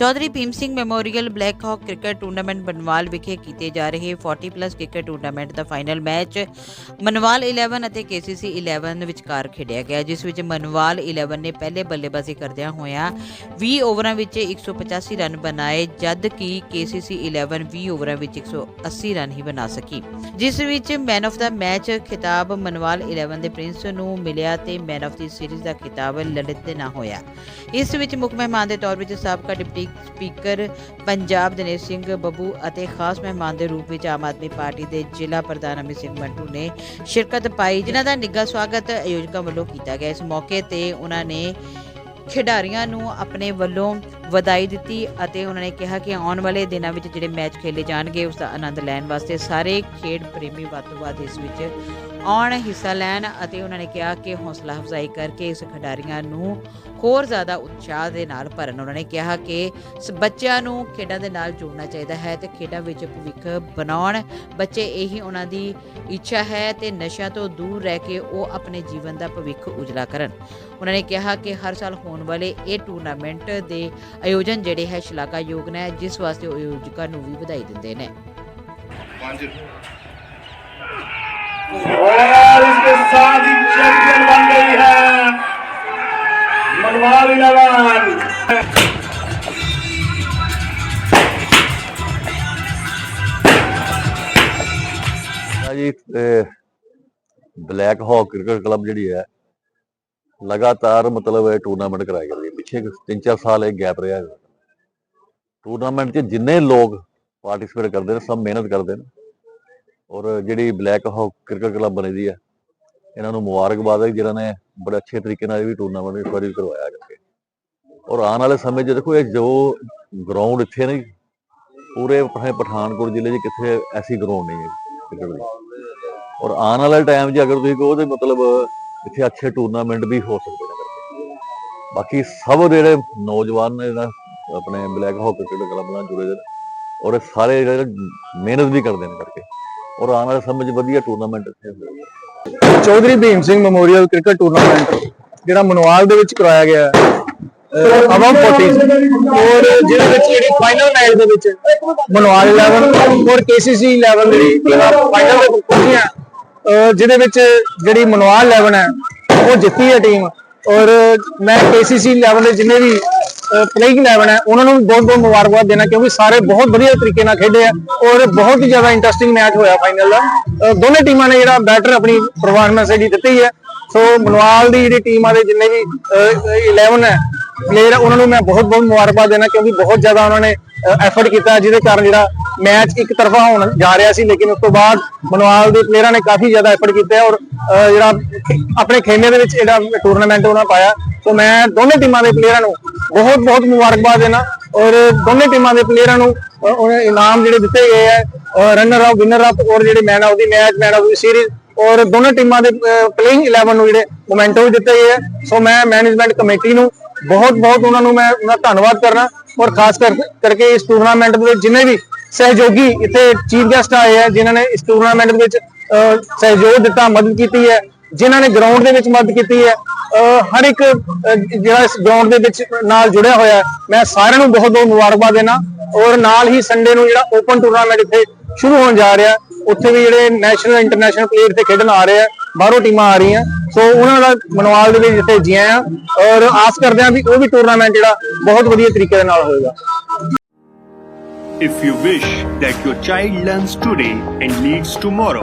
Chaudhary Bhim Singh memorial black hawk cricket tournament Banwal ਵਿਖੇ ਕੀਤੇ ਜਾ ਰਹੇ 40 ਪਲੱਸ ਕ੍ਰਿਕਟ ਟੂਰਨਾਮੈਂਟ ਦਾ ਫਾਈਨਲ ਮੈਚ ਮਨਵਾਲ 11 ਅਤੇ KCC 11 ਵਿਚਕਾਰ ਖੇਡਿਆ ਗਿਆ, ਜਿਸ ਵਿੱਚ ਮਨਵਾਲ 11 ਨੇ ਪਹਿਲੇ ਬੱਲੇਬਾਜ਼ੀ ਕਰਦਿਆਂ ਹੋਇਆਂ 20 ਓਵਰਾਂ ਵਿੱਚ 185 ਰਨ ਬਣਾਏ, ਜਦ ਕਿ KCC 11 20 ਓਵਰਾਂ ਵਿੱਚ 180 ਰਨ ਹੀ ਬਣਾ ਸਕੀ। ਜਿਸ ਵਿੱਚ ਮੈਨ ਆਫ ਦਾ ਮੈਚ ਖਿਤਾਬ ਮਨਵਾਲ 11 ਦੇ ਪ੍ਰਿੰਸ ਨੂੰ ਮਿਲਿਆ ਤੇ ਮੈਨ ਆਫ ਦੀ ਸੀਰੀਜ਼ ਦਾ ਖਿਤਾਬ ਲਲਿਤ ਦੇ ਨਾਂ ਹੋਇਆ। ਇਸ ਵਿੱਚ ਮੁੱਖ ਮਹਿਮਾਨ ਦੇ ਤੌਰ ਵਿੱਚ ਸਾਬਕਾ ਡਿਪਟੀ ਸਪੀਕਰ ਪੰਜਾਬ ਦਿਨੇਸ਼ ਸਿੰਘ ਬੱਬੂ ਅਤੇ ਖਾਸ ਮਹਿਮਾਨ ਦੇ ਰੂਪ ਵਿੱਚ ਆਮ ਆਦਮੀ ਪਾਰਟੀ ਦੇ ਜ਼ਿਲ੍ਹਾ ਪ੍ਰਧਾਨ ਅਮਿਤ ਸਿੰਘ ਮੰਟੂ ਨੇ ਸ਼ਿਰਕਤ ਪਾਈ, ਜਿਨ੍ਹਾਂ ਦਾ ਨਿੱਘਾ ਸਵਾਗਤ ਆਯੋਜਕਾਂ ਵੱਲੋਂ ਕੀਤਾ ਗਿਆ। ਇਸ ਮੌਕੇ ਤੇ ਉਹਨਾਂ ਨੇ ਖਿਡਾਰੀਆਂ ਨੂੰ ਆਪਣੇ ਵੱਲੋਂ ਵਧਾਈ ਦਿੱਤੀ ਅਤੇ ਉਹਨਾਂ ਨੇ ਕਿਹਾ ਕਿ ਆਉਣ ਵਾਲੇ ਦਿਨਾਂ ਵਿੱਚ ਜਿਹੜੇ ਮੈਚ ਖੇਲੇ ਜਾਣਗੇ, ਉਸ ਦਾ ਆਨੰਦ ਲੈਣ ਵਾਸਤੇ ਸਾਰੇ ਖੇਡ ਪ੍ਰੇਮੀ ਵੱਧ ਤੋਂ ਵੱਧ ਇਸ ਵਿੱਚ ਆਉਣ ਹਿੱਸਾ ਲੈਣ ਅਤੇ ਉਹਨਾਂ ਨੇ ਕਿਹਾ ਕਿ ਹੌਸਲਾ ਅਫਜ਼ਾਈ ਕਰਕੇ ਇਸ ਖਿਡਾਰੀਆਂ ਨੂੰ ਹੋਰ ਜ਼ਿਆਦਾ ਉਤਸ਼ਾਹ ਦੇ ਨਾਲ ਭਰਨ। ਉਹਨਾਂ ਨੇ ਕਿਹਾ ਕਿ ਸ- ਬੱਚਿਆਂ ਨੂੰ ਖੇਡਾਂ ਦੇ ਨਾਲ ਜੋੜਨਾ ਚਾਹੀਦਾ ਹੈ ਤੇ ਖੇਡਾਂ ਵਿੱਚ ਭਵਿੱਖ ਬਣਾਉਣ। ਬੱਚੇ ਇਹੀ ਉਹਨਾਂ ਦੀ ਇੱਛਾ ਹੈ ਤੇ ਨਸ਼ਿਆਂ ਤੋਂ ਦੂਰ ਰਹਿ ਕੇ ਉਹ ਆਪਣੇ ਜੀਵਨ ਦਾ ਭਵਿੱਖ ਉਜਲਾ ਕਰਨ। ਉਹਨਾਂ ਨੇ ਕਿਹਾ ਕਿ ਹਰ ਸਾਲ ਹੋਣ ਵਾਲੇ ਇਹ ਟੂਰਨਾਮੈਂਟ ਦੇ ਆਯੋਜਨ ਜਿਹੜੇ ਹੈ ਸ਼ਲਾਘਾਯੋਗ ਨੇ, ਜਿਸ ਵਾਸਤੇ ਉਹ ਆਯੋਜਕਾਂ ਨੂੰ ਵੀ ਵਧਾਈ ਦਿੰਦੇ ਨੇ। ਪੰਜ। और इसके साथ ही चैंपियन बन गई है मनवाल इलेवन ਆ ਜੀ ਬਲੈਕ ਹਾਕ ਕ੍ਰਿਕਟ ਕਲੱਬ ਜਿਹੜੀ ਹੈ ਲਗਾਤਾਰ ਮਤਲਬ ਇਹ ਟੂਰਨਾਮੈਂਟ ਕਰਾਇਆ ਕਰਦੀ ਹੈ ਪਿੱਛੇ 3-4 ਸਾਲ ਇਹ ਗੈਪ ਰਿਹਾ ਟੂਰਨਾਮੈਂਟ 'ਚ ਜਿੰਨੇ ਲੋਕ ਪਾਰਟਿਸਿਪੇਟ ਕਰਦੇ ਨੇ ਸਭ ਮਿਹਨਤ ਕਰਦੇ ਨੇ ਔਰ ਜਿਹੜੀ ਬਲੈਕ ਹੌਕ ਕ੍ਰਿਕਟ ਕਲੱਬ ਬਣੀ ਦੀ ਹੈ ਇਹਨਾਂ ਨੂੰ ਮੁਬਾਰਕਬਾਦ ਹੈ ਜਿਨ੍ਹਾਂ ਨੇ ਬੜੇ ਅੱਛੇ ਤਰੀਕੇ ਨਾਲ ਇਹ ਵੀ ਟੂਰਨਾਮੈਂਟ ਇਸ ਵਾਰੀ ਕਰਵਾਇਆ ਕਰਕੇ ਔਰ ਆਉਣ ਵਾਲੇ ਸਮੇਂ 'ਚ ਦੇਖੋ, ਇਹ ਜੋ ਗਰਾਊਂਡ ਇੱਥੇ ਨਹੀਂ ਪੂਰੇ ਪਠਾਨਕੋਟ ਜ਼ਿਲ੍ਹੇ 'ਚ ਕਿੱਥੇ ਐਸੀ ਗਰਾਊਂਡ ਨਹੀਂ ਹੈ ਕ੍ਰਿਕਟ ਦੀ ਔਰ ਆਉਣ ਵਾਲੇ ਟਾਈਮ 'ਚ ਅਗਰ ਤੁਸੀਂ ਕਹੋ ਤੇ ਮਤਲਬ ਇੱਥੇ ਅੱਛੇ ਟੂਰਨਾਮੈਂਟ ਵੀ ਹੋ ਸਕਦੇ ਨੇ ਕਰਕੇ ਬਾਕੀ ਸਭ ਜਿਹੜੇ ਨੌਜਵਾਨ ਨੇ ਨਾ, ਆਪਣੇ ਬਲੈਕ ਹਾਕੀ ਕ੍ਰਿਕਟ ਕਲੱਬ ਨਾਲ ਜੁੜੇ ਦੇ ਨੇ, ਔਰ ਇਹ ਸਾਰੇ ਜਿਹੜੇ ਮਿਹਨਤ ਵੀ ਕਰਦੇ ਨੇ ਕਰਕੇ। ਔਰ ਆਉਣ ਵਾਲੇ ਸਮੇਂ 'ਚ ਵਧੀਆ ਟੂਰਨਾਮੈਂਟ ਇੱਥੇ ਹੋਵੇ Chaudhary Bhim Singh memorial cricket tournament ਜਿਹੜਾ ਮਨਵਾਲ ਦੇ ਵਿੱਚ ਕਰਾਇਆ ਗਿਆ ਹੈ ਅਵਮ 40 ਔਰ ਜਿਹਦੇ ਵਿੱਚ ਜਿਹੜੀ ਫਾਈਨਲ ਮੈਚ ਦੇ ਵਿੱਚ ਮਨਵਾਲ 11 ਔਰ KCC 11 ਜਿਹੜੀ ਫਾਈਨਲ ਦੇ ਪਹੁੰਚੀਆਂ ਜਿਹਦੇ ਵਿੱਚ ਜਿਹੜੀ ਮਨਵਾਲ 11 ਹੈ, ਉਹ ਜਿੱਤੀ ਹੈ ਟੀਮ ਔਰ ਮੈਂ KCC 11 ਦੇ ਜਿੰਨੇ ਵੀ ਪਲੇਇੰਗ 11 ਹੈ ਉਹਨਾਂ ਨੂੰ ਵੀ ਬਹੁਤ ਬਹੁਤ ਮੁਬਾਰਕਬਾਦ ਦੇਣਾ ਕਿਉਂਕਿ ਸਾਰੇ ਬਹੁਤ ਵਧੀਆ ਤਰੀਕੇ ਨਾਲ ਖੇਡੇ ਆ ਔਰ ਬਹੁਤ ਹੀ ਜ਼ਿਆਦਾ ਇੰਟਰਸਟਿੰਗ ਮੈਚ ਹੋਇਆ ਫਾਈਨਲ ਦਾ। ਦੋਨੇ ਟੀਮਾਂ ਨੇ ਜਿਹੜਾ ਬੈਟਰ ਆਪਣੀ ਪਰਫਾਰਮੈਂਸ ਜਿਹੜੀ ਦਿੱਤੀ ਹੈ। ਸੋ ਮਨਵਾਲ ਦੀ ਜਿਹੜੀ ਟੀਮਾਂ ਦੇ ਜਿੰਨੇ ਵੀ ਅਹ, 11 ਹੈ ਪਲੇਅਰ ਉਹਨਾਂ ਨੂੰ ਮੈਂ ਬਹੁਤ ਬਹੁਤ ਮੁਬਾਰਕਬਾਦ ਦੇਣਾ ਕਿਉਂਕਿ ਬਹੁਤ ਜ਼ਿਆਦਾ ਉਹਨਾਂ ਨੇ ਐਫਰਟ ਕੀਤਾ ਜਿਹਦੇ ਕਾਰਨ ਜਿਹੜਾ ਮੈਚ ਇੱਕ ਤਰਫਾ ਹੋਣ ਜਾ ਰਿਹਾ ਸੀ ਲੇਕਿਨ ਉਸ ਤੋਂ ਬਾਅਦ ਮਨਵਾਲ ਦੇ ਪਲੇਅਰਾਂ ਨੇ ਕਾਫੀ ਜ਼ਿਆਦਾ ਐਫਰਟ ਕੀਤਾ ਔਰ ਜਿਹੜਾ ਆਪਣੇ ਖੇਮੇ ਦੇ ਵਿੱਚ ਜਿਹੜਾ ਟੂਰਨਾਮੈਂਟ ਉਹਨਾਂ ਪਾਇਆ। ਸੋ ਮੈਂ ਦੋਨੇ ਟੀਮਾਂ ਦੇ ਪਲੇਅਰਾਂ ਨੂੰ ਬਹੁਤ ਬਹੁਤ ਮੁਬਾਰਕਬਾਦ ਇਹਨਾਂ ਔਰ ਦੋਨੇ ਟੀਮਾਂ ਦੇ ਪਲੇਅਰਾਂ ਨੂੰ ਅਹ, ਉਹਨਾਂ ਇਨਾਮ ਜਿਹੜੇ ਦਿੱਤੇ ਗਏ ਹੈ ਰਨਰ ਆਫ ਵਿਨਰ ਅਪ ਔਰ ਜਿਹੜੇ man of the match man of the series ਔਰ ਦੋਨੋਂ ਟੀਮਾਂ ਦੇ ਪਲੇਇੰਗ 11 ਨੂੰ ਜਿਹੜੇ ਮੋਮੈਂਟੋ ਵੀ ਦਿੱਤੇ ਗਏ ਹੈ ਸੋ ਮੈਂ ਮੈਨੇਜਮੈਂਟ ਕਮੇਟੀ ਨੂੰ ਬਹੁਤ ਬਹੁਤ ਉਹਨਾਂ ਨੂੰ ਮੈਂ ਉਹਨਾਂ ਦਾ ਧੰਨਵਾਦ ਕਰਨਾ ਔਰ ਖਾਸ ਕਰ ਕਰਕੇ ਇਸ ਟੂਰਨਾਮੈਂਟ ਦੇ ਜਿੰਨੇ ਵੀ ਸਹਿਯੋਗੀ ਇੱਥੇ ਚੀਫ ਗੈਸਟ ਆਏ ਹੈ ਜਿਨ੍ਹਾਂ ਨੇ ਇਸ ਟੂਰਨਾਮੈਂਟ ਦੇ ਵਿੱਚ ਸਹਿਯੋਗ ਦਿੱਤਾ ਮਦਦ ਕੀਤੀ ਹੈ ਜਿਨ੍ਹਾਂ ਨੇ ਗਰਾਊਂਡ ਦੇ ਵਿੱਚ ਮਦਦ ਕੀਤੀ ਹੈ ਹਰ ਇੱਕ ਜਿਹੜਾ ਇਸ ਗਰਾਊਂਡ ਦੇ ਵਿੱਚ ਨਾਲ ਜੁੜਿਆ ਹੋਇਆ ਮੈਂ ਸਾਰਿਆਂ ਨੂੰ ਬਹੁਤ ਬਹੁਤ ਮੁਬਾਰਕਬਾਦ ਦੇਣਾ ਔਰ ਨਾਲ ਹੀ ਸੰਡੇ ਨੂੰ ਜਿਹੜਾ ਓਪਨ ਟੂਰਨਾਮੈਂਟ ਇੱਥੇ ਸ਼ੁਰੂ ਹੋਣ ਜਾ ਰਿਹਾ ਉੱਥੇ ਵੀ ਜਿਹੜੇ ਨੈਸ਼ਨਲ ਇੰਟਰਨੈਸ਼ਨਲ ਪਲੇਅਰ 'ਤੇ ਖੇਡਣ ਆ ਰਹੇ ਆ ਬਾਹਰੋਂ ਟੀਮਾਂ ਆ ਰਹੀਆਂ ਸੋ ਉਹਨਾਂ ਦਾ ਮਨਵਾਲ ਦੇ ਵਿੱਚ ਜਿੱਥੇ ਜੀਆਂ ਆ ਔਰ ਆਸ ਕਰਦੇ ਆ ਵੀ ਉਹ ਵੀ ਟੂਰਨਾਮੈਂਟ ਜਿਹੜਾ ਬਹੁਤ ਵਧੀਆ ਤਰੀਕੇ ਦੇ ਨਾਲ ਹੋਏਗਾ। If you wish that your child learns today and leads tomorrow,